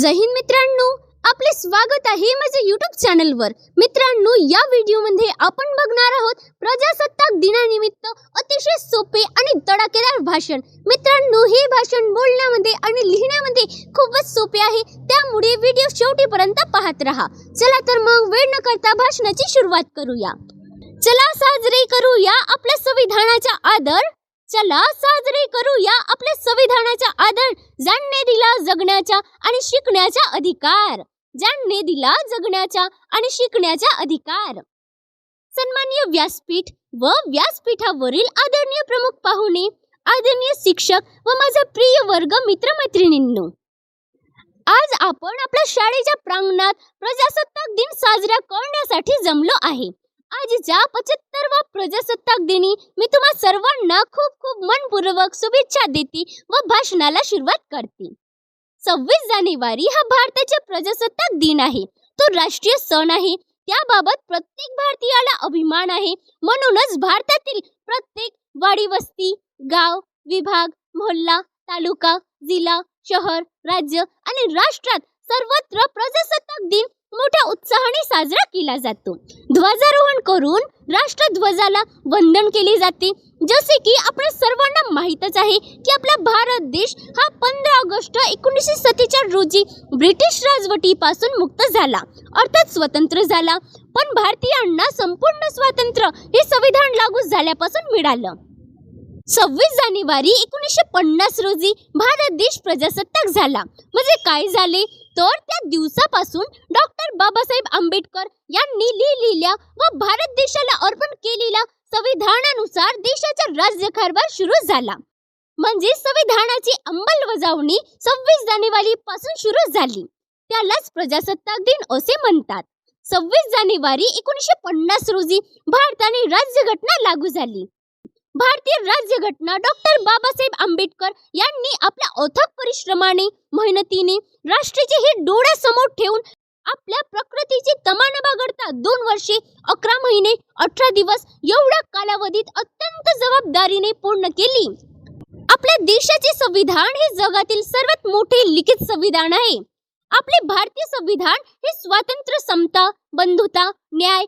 जहीन मित्रांनो आपले स्वागत आहे माझ्या यूट्यूब चॅनलवर मित्रांनो या व्हिडिओमध्ये आपण बघणार आहोत प्रजासत्ताक दिनानिमित्त अतिशय सोपे आणि तडाखेदार भाषण. मित्रांनो हे भाषण बोलण्यामध्ये आणि लिहिण्यामध्ये खूपच सोपे आहे. त्यामुळे व्हिडिओ शेवटीपर्यंत पाहत राहा. चला तर मग वेळ न करता भाषणाची सुरुवात करूया. चला साजरे करूया आपल्या संविधानाचा आदर. चला साजरे करूया आपल्या संविधानाचा आदर ज्यांनी दिला जगण्याचा आणि शिकण्याचा अधिकार. ज्यांनी दिला जगण्याचा आणि शिकण्याचा अधिकार. सन्मान्य व्यासपीठ व व्यासपीठावरील आदरणीय प्रमुख पाहुणे आदरणीय शिक्षक व माझा प्रिय वर्ग मित्रमैत्रिणींनो आज आपण आपल्या शाळेच्या प्रांगणात प्रजासत्ताक दिन साजरा करण्यासाठी जमलो आहे. आजच्या पचहत्तरवा प्रजासत्ताक दिनी मी तुम्हा सर्वांना खूप खूप मनपूर्वक शुभेच्छा देते व भाषणाला सुरुवात करते. सव्वीस जानेवारी हा भारताचा प्रजासत्ताक दिन आहे. तो राष्ट्रीय सण आहे. त्याबाबत प्रत्येक भारतीयाला अभिमान आहे. म्हणूनच भारतातील प्रत्येक वाडी वस्ती गाव विभाग मोहल्ला तालुका जिल्हा शहर राज्य आणि राष्ट्रात सर्वत्र प्रजासत्ताक दिन मोठ्या उत्साहाने साजरा केला जातो. ध्वजारोहण करून राष्ट्रध्वजाला वंदन केले जाते. जसे की आपण सर्वांना माहीतच आहे की आपला भारत देश हा पंधरा ऑगस्ट एकोणीसशे सत्तेचाळ रोजी ब्रिटिश राजवटीपासून मुक्त झाला. अर्थात स्वतंत्र झाला. पण भारतीयांना संपूर्ण स्वातंत्र्य हे संविधान लागू झाल्यापासून मिळालं. सव्वीस जानेवारी एकोणीसशे पन्नास रोजी भारत देश प्रजासत्ताक झाला. म्हणजे काय झाले? तर त्या दिवसापासून डॉक्टर बाबासाहेब आंबेडकर यांनी लिहिलेल्या व भारत देशाला अर्पण केलेल्या संविधानानुसार देशाचा राज्यकारभार सुरू झाला. म्हणजे संविधानाची अंमलबजावणी सव्वीस जानेवारी पासून सुरू झाली. त्यालाच प्रजासत्ताक दिन असे म्हणतात. सव्वीस जानेवारी एकोणीसशे पन्नास रोजी भारताने राज्यघटना लागू झाली. भारतीय राज्यघटना डॉक्टर बाबासाहेब आंबेडकर यांनी आपल्या अथक परिश्रमाने मेहनतीने राष्ट्राचे हे डोळ्यासमोर ठेवून आपल्या प्रकृतीची तमाना बागडता दोन वर्षे अकरा महिने अठरा दिवस एवढ्या कालावधीत अत्यंत जबाबदारीने पूर्ण केली. आपल्या देशाचे संविधान हे जगातील सर्वात मोठे लिखित संविधान आहे. आपले भारतीय संविधान हे स्वातंत्र्य समता बंधुता न्याय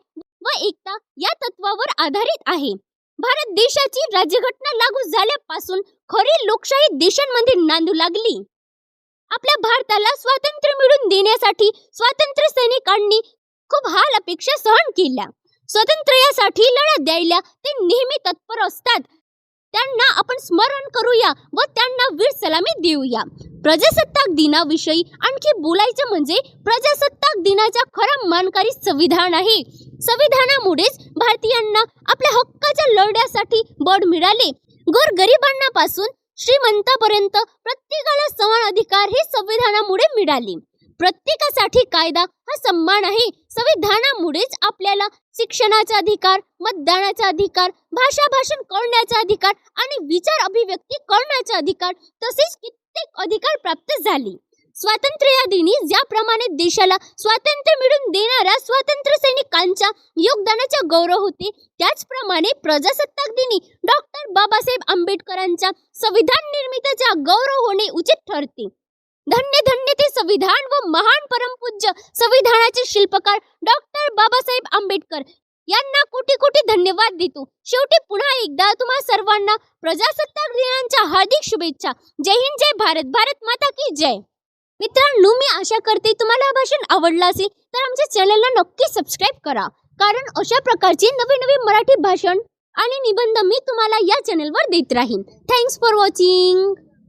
व एकता या तत्वावर आधारित आहे. भारत देशाची राज्यघटना लागू झाल्यापासून खरी लोकशाही देशांमध्ये नांदू लागली. आपल्या भारताला स्वातंत्र्य मिळवून देण्यासाठी स्वातंत्र्य सैनिकांनी खूप हाल अपेक्षा सहन केल्या. स्वातंत्र्यासाठी लढा द्यायला ते नेहमी तत्पर असतात. त्यांना आपण स्मरण करूया व त्यांना वीर सलामी देऊया. प्रजासत्ताक दिनाविषयी आणखी बोलायचं म्हणजे प्रजासत्ताक दिनाचा खरा मानकारी संविधान आहे. संविधानामुळेच भारतीयांना आपल्या हक्काच्या लढ्यासाठी बळ मिळाले. गोरगरिबांना पासून श्रीमंतापर्यंत प्रत्येकाला समान अधिकार हे संविधानामुळे मिळाले. प्रत्येकासाठी कायदा हा सन्मान आहे. संविधानामुळेच आपल्याला शिक्षणाचा अधिकार मतदानाचा अधिकार भाषा भाषण करण्याचा अधिकार आणि विचार अभिव्यक्ती करण्याचा अधिकार तसेच कित्येक अधिकार प्राप्त झाले. स्वातंत्र्य दिनी ज्याप्रमाणे देशाला स्वातंत्र्य मिळवून देणाऱ्या स्वातंत्र्य सैनिकांच्या योगदानाचा गौरव होते त्याचप्रमाणे प्रजासत्ताक दिनी डॉक्टर बाबासाहेब आंबेडकरांच्या संविधान निर्मितीचा गौरव होणे उचित ठरते. धन्य धन्य ते संविधान व महान परमपूज्य संविधानाचे शिल्पकार डॉक्टर बाबासाहेब आंबेडकर यांना कोटी कोटी धन्यवाद देतो. शेवटी पुन्हा एकदा तुम्हा सर्वांना प्रजासत्ताक दिनांच्या हार्दिक शुभेच्छा. जय हिंद जय भारत. भारत माता की जय. मित्रांनो मी आशा करते तुम्हाला हा भाषण आवडलं असेल तर आमच्या चॅनलला नक्की सबस्क्राईब करा. कारण अशा प्रकारचे नवे नवे मराठी भाषण आणि निबंध मी तुम्हाला या चॅनलवर देत राहीन. Thanks for watching